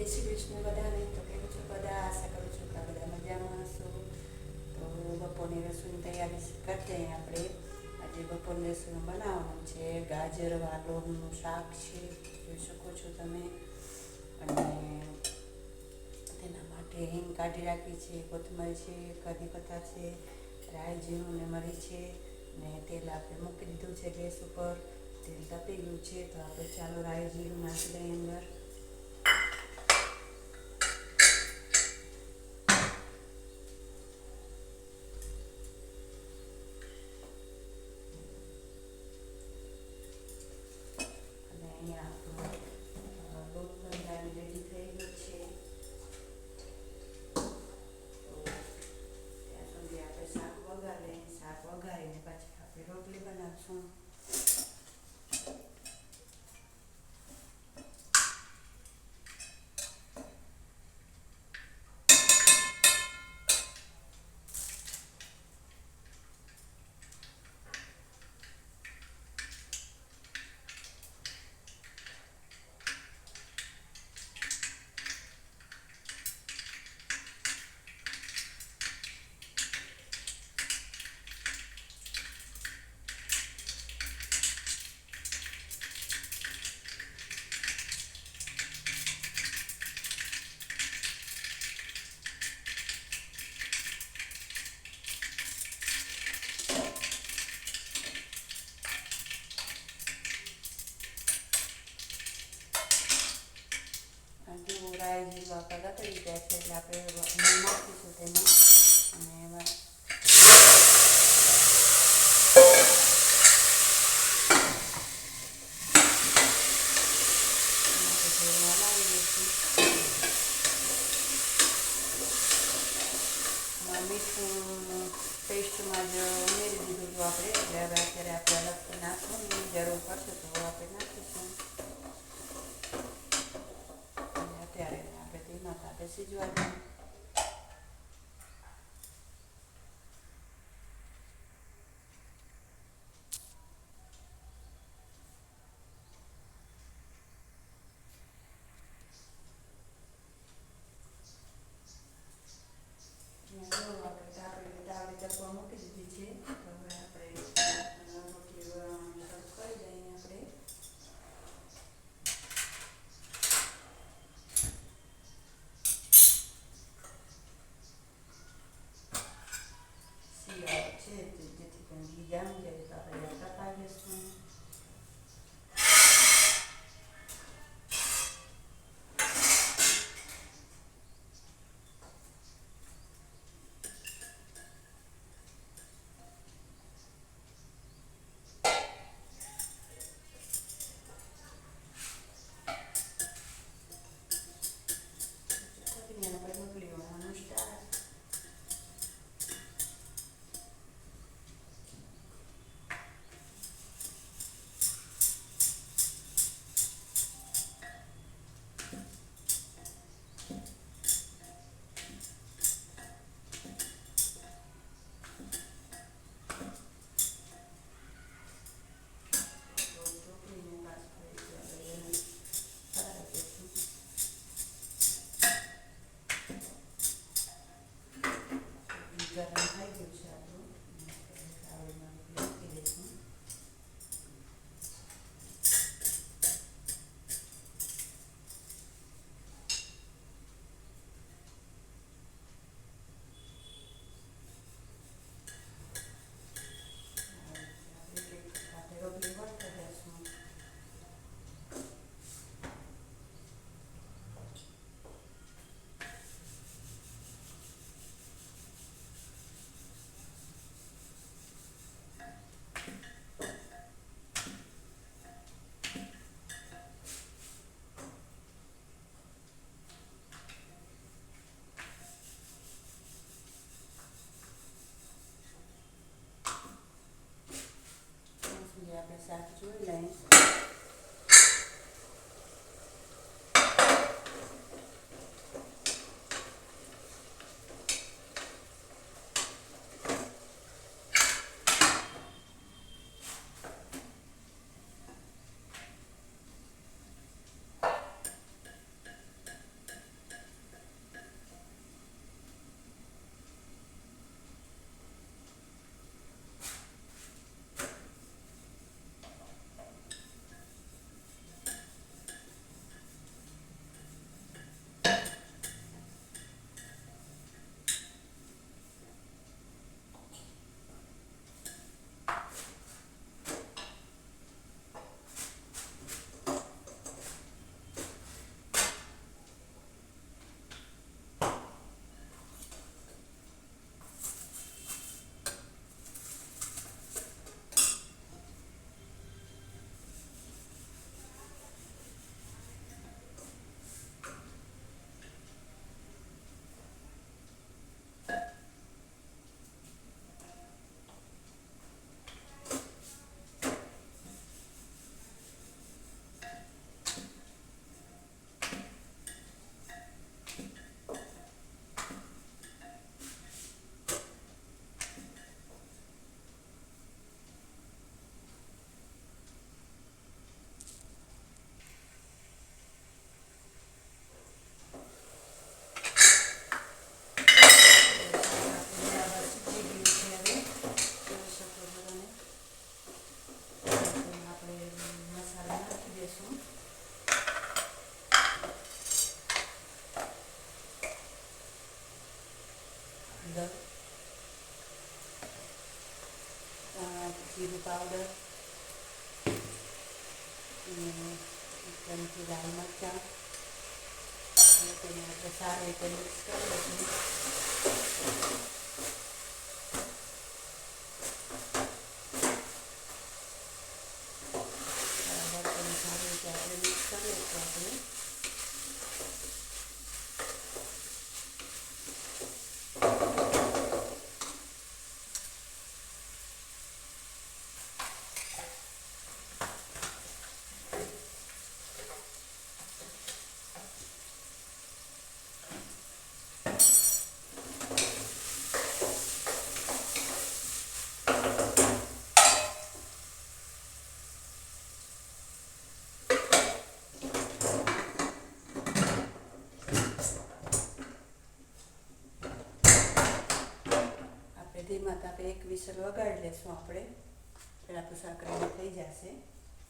જય શ્રી કૃષ્ણ બધાને તો કેમ છો બધા આશા કરું છું કે બધા મજામાં હશો તો બપોરની રસોઈની તૈયારી કરી દઈએ આપણે આજે બપોરની રસોઈનું બનાવવાનું છે ગાજર વાલોનું શાક છે જોઈ શકો છો તમે અને તેના માટે હિંગ કાઢી રાખી છે કોથમરી છે કઢી પત્તા છે રાઈ જીરું ને મરી છે ને તેલ આપણે મૂકી દીધું છે ગેસ ઉપર તેલ તપી ગયું છે તો આપણે ચાલો રાઈ જીરું નાખી દઈએ અંદર અને અહીંયા આપણો અ, લોટ બંધાઈને રેડી થઈ ગયો છે તો ત્યાં સુધી આપણે શાક વઘારી લઈએ શાક વઘારીને પછી આપણે રોટલી બનાવશું જો રાઈ જીરું આપણા રતડી ગયા છે એટલે આપણે નાખીશું તેમાં અને એમાં પેસ્ટમાં જ ઉમેરી દીધું હતું આપણે. એટલે હવે અત્યારે આપણે અલગથી નાખવાની જરૂર પડશે તો આપણે નાખીશું અને અત્યારે એને આપણે ધીમા તાપે chili powder కొంచెం గరం మచ్చా కొంచెం మసాలా అయితే ધીમા તાપે એક વિસલ વગાડી લેશું આપણે. પેલા તો શાક થઈ જશે.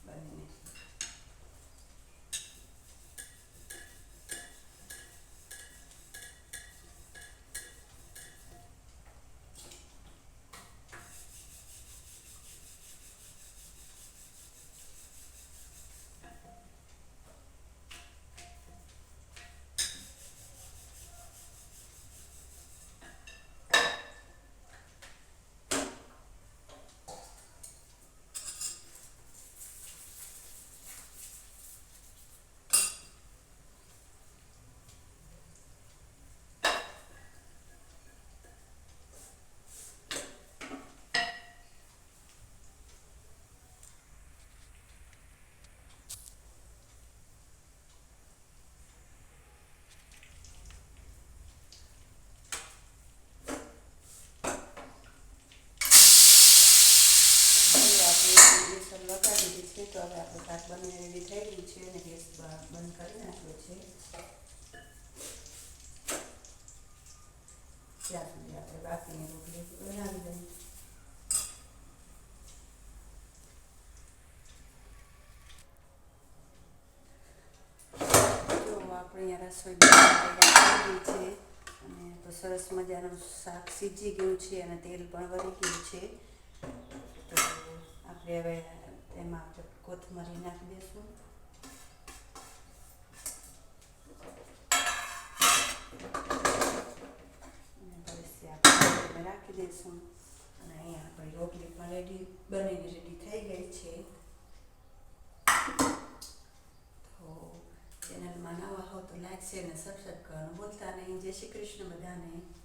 બનીને હવે આપણે એક વિસલ વગાડી દીધી છે તો હવે આપણું શાક બનીને રેડી થઈ ગયું છે અને ગેસ બંધ કરી નાખ્યો છે. ત્યાં સુધી આપણે બાકીની રોટલી બનાવી દઈએ. અહીંયા રસોઈ છે અને તો સરસ મજાનું શાક સીજી ગયું છે અને તેલ પણ વળી ગયું છે. તો આપણે હવે તેમાં આપણે કોથમરી નાખી દઈશું રાખી દઈશું અને અહીંયા આપણી રોટલી પણ રેડી બનીને રેડી થઈ ગઈ છે તો ચેનલમાં નવા હો તો લાઈક છે અને સબસ્ક્રાઈબ કરવાનું ભૂલતા નહીં જય શ્રી કૃષ્ણ બધાને